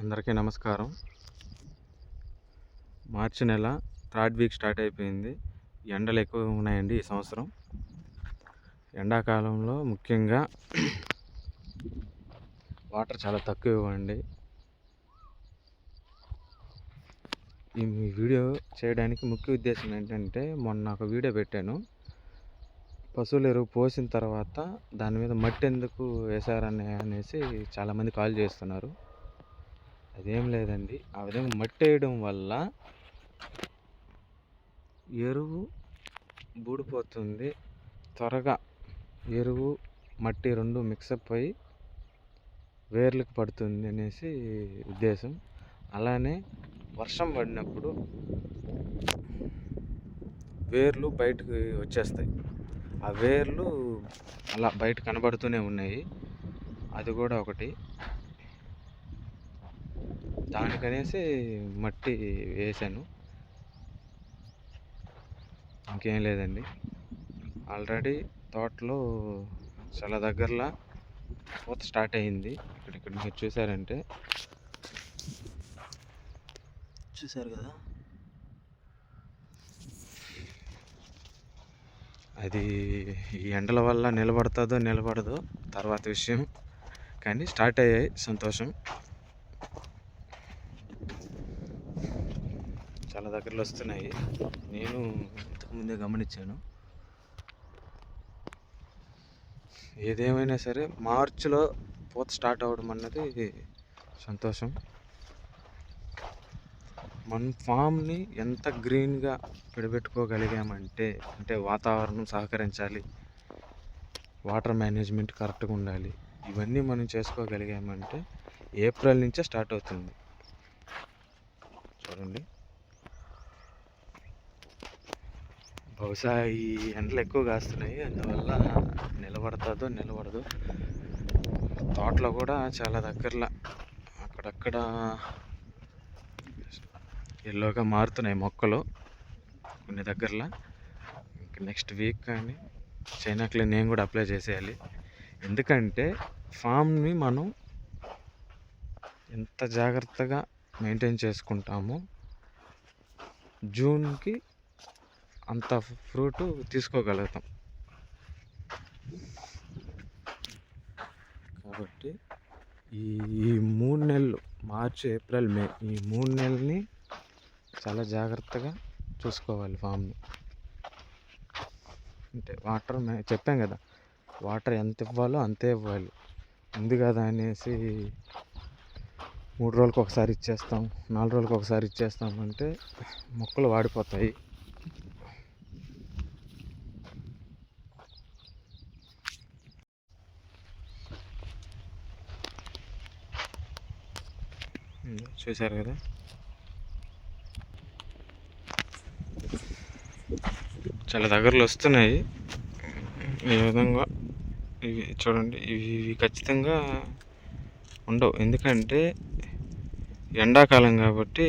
అందరికీ నమస్కారం. మార్చి నెల థర్డ్ వీక్ స్టార్ట్ అయిపోయింది. ఎండలు ఎక్కువ ఉన్నాయండి ఈ సంవత్సరం. ఎండాకాలంలో ముఖ్యంగా వాటర్ చాలా తక్కువ ఇవ్వండి. ఈ వీడియో చేయడానికి ముఖ్య ఉద్దేశం ఏంటంటే మొన్న ఒక వీడియో పెట్టాను. పశువుల ఎరువు పోసిన తర్వాత దాని మీద మట్టి ఎందుకు వేశారని అనేసి చాలామంది కాల్ చేస్తున్నారు. అదేం లేదండి. ఆ విధంగా మట్టి వేయడం వల్ల ఎరువు బూడిపోతుంది. త్వరగా ఎరువు మట్టి రెండు మిక్సప్ అయ్యి వేర్లకు పడుతుంది అనేసి ఉద్దేశం. అలానే వర్షం పడినప్పుడు వేర్లు బయటకు వచ్చేస్తాయి. ఆ వేర్లు అలా బయట కనబడుతూనే ఉన్నాయి. అది కూడా ఒకటి. దానికనేసి మట్టి వేసాను. ఇంకేం లేదండి. ఆల్రెడీ తోటలో చాలా దగ్గరలో పూత స్టార్ట్ అయింది. ఇక్కడ ఇక్కడ మీరు చూసారంటే. చూసారు కదా? అది ఈ ఎండల వల్ల నిలబడుతుందో నిలబడదో తర్వాత విషయం. కానీ స్టార్ట్ అయ్యాయి సంతోషం. చాలా దగ్గరలో వస్తున్నాయి. నేను ఇంతకుముందే గమనించాను. ఏదేమైనా సరే మార్చిలో పోత స్టార్ట్ అవ్వడం అన్నది సంతోషం. మన ఫామ్ని ఎంత గ్రీన్గా విడబెట్టుకోగలిగామంటే అంటే వాతావరణం సహకరించాలి వాటర్ మేనేజ్మెంట్ కరెక్ట్గా ఉండాలి ఇవన్నీ మనం చేసుకోగలిగామంటే ఏప్రిల్ నుంచే స్టార్ట్ అవుతుంది. చూడండి. బహుశా ఈ ఎండలు ఎక్కువ కాస్తున్నాయి. అందువల్ల నిలబడతాదో నిలబడదు. తోటలో కూడా చాలా దగ్గరలో అక్కడక్కడ ఎల్లోగా మారుతున్నాయి మొక్కలు కొన్ని దగ్గరలో. నెక్స్ట్ వీక్ కానీ చైనాకులో నేను కూడా అప్లై చేసేయాలి. ఎందుకంటే ఫామ్ని మనం ఎంత జాగ్రత్తగా మెయింటైన్ చేసుకుంటామో జూన్కి అంత ఫ్రూట్ తీసుకోగలుగుతాం. కాబట్టి ఈ ఈ మూడు నెలలు మార్చి ఏప్రిల్ మే ఈ మూడు నెలల్ని చాలా జాగ్రత్తగా చూసుకోవాలి ఫామ్ని. అంటే వాటర్ మే చెప్పాం కదా వాటర్ ఎంత ఇవ్వాలో అంతే ఇవ్వాలి. ఉంది కదా అనేసి మూడు రోజులకు ఒకసారి ఇచ్చేస్తాం నాలుగు రోజులకు ఒకసారి ఇచ్చేస్తాం అంటే మొక్కలు వాడిపోతాయి. చూశారు కదా. చాలా దగ్గరలో వస్తున్నాయి. ఈ విధంగా ఇవి చూడండి ఇవి ఇవి ఖచ్చితంగా ఉండవు. ఎందుకంటే ఎండాకాలం కాబట్టి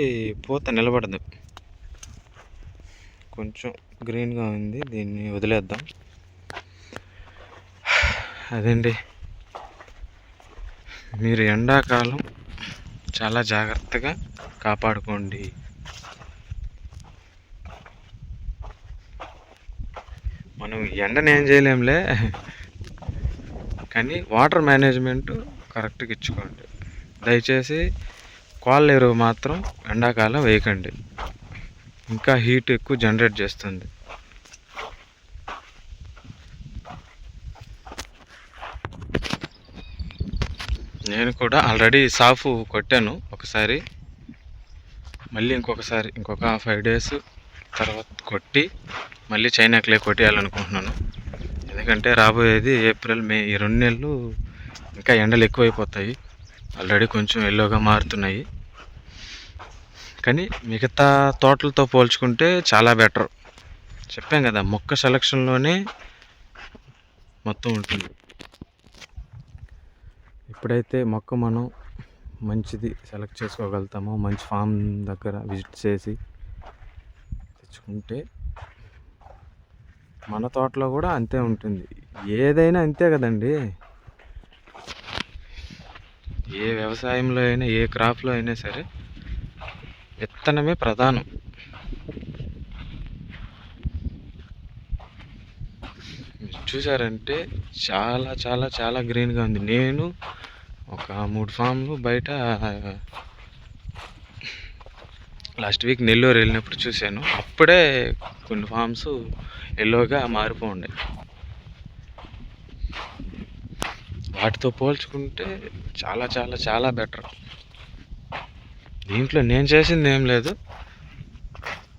పూత నిలబడదు. కొంచెం గ్రీన్గా ఉంది దీన్ని వదిలేద్దాం. అదండి మీరు ఎండాకాలం చాలా జాగ్రత్తగా కాపాడుకోండి. మనం ఎండని ఏం చేయలేంలే. కానీ వాటర్ మేనేజ్మెంట్ కరెక్ట్గా ఇచ్చుకోండి. దయచేసి కోళ్ళ ఎరువు మాత్రం ఎండాకాలం వేయకండి. ఇంకా హీట్ ఎక్కువ జనరేట్ చేస్తుంది. నేను కూడా ఆల్రెడీ సాఫ్ కొట్టాను ఒకసారి. మళ్ళీ ఇంకొకసారి ఇంకొక ఫైవ్ డేస్ తర్వాత కొట్టి మళ్ళీ చైనా క్లే కొట్టేయాలనుకుంటున్నాను. ఎందుకంటే రాబోయేది ఏప్రిల్ మే ఈ రెండు నెలలు ఇంకా ఎండలు ఎక్కువైపోతాయి. ఆల్రెడీ కొంచెం ఎల్లోగా మారుతున్నాయి. కానీ మిగతా తోటలతో పోల్చుకుంటే చాలా బెటర్ చెప్పాం కదా మొక్క సెలక్షన్లోనే మొత్తం ఉంటుంది. ఎప్పుడైతే మొక్క మనం మంచిది సెలెక్ట్ చేసుకోగలుగుతామో మంచి ఫామ్ దగ్గర విజిట్ చేసి తెచ్చుకుంటే మన తోటలో కూడా అంతే ఉంటుంది. ఏదైనా అంతే కదండి. ఏ వ్యవసాయంలో అయినా ఏ క్రాప్లో అయినా సరే విత్తనమే ప్రధానం. చూసారంటే చాలా చాలా చాలా గ్రీన్గా ఉంది. నేను ఒక మూడు ఫామ్లు బయట. లాస్ట్ వీక్ నెల్లూరు వెళ్ళినప్పుడు చూశాను. అప్పుడే కొన్ని ఫామ్స్ ఎల్లోగా మారిపోండే వాటితో పోల్చుకుంటే చాలా చాలా చాలా బెటర్ దీంట్లో నేను చేసింది ఏం లేదు.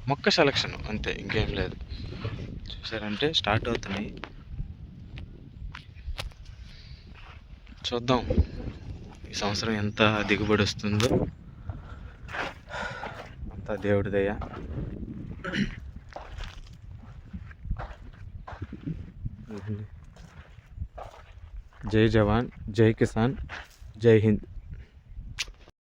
మొక్క సెలక్షన్ అంతే ఇంకేం లేదు. చూసారంటే స్టార్ట్ అవుతున్నాయి. చూద్దాం. ఈ సంవత్సరం ఎంత దిగుబడి వస్తుందో. అంతా దేవుడి దయ. జై జవాన్ జై కిసాన్ జై హింద్.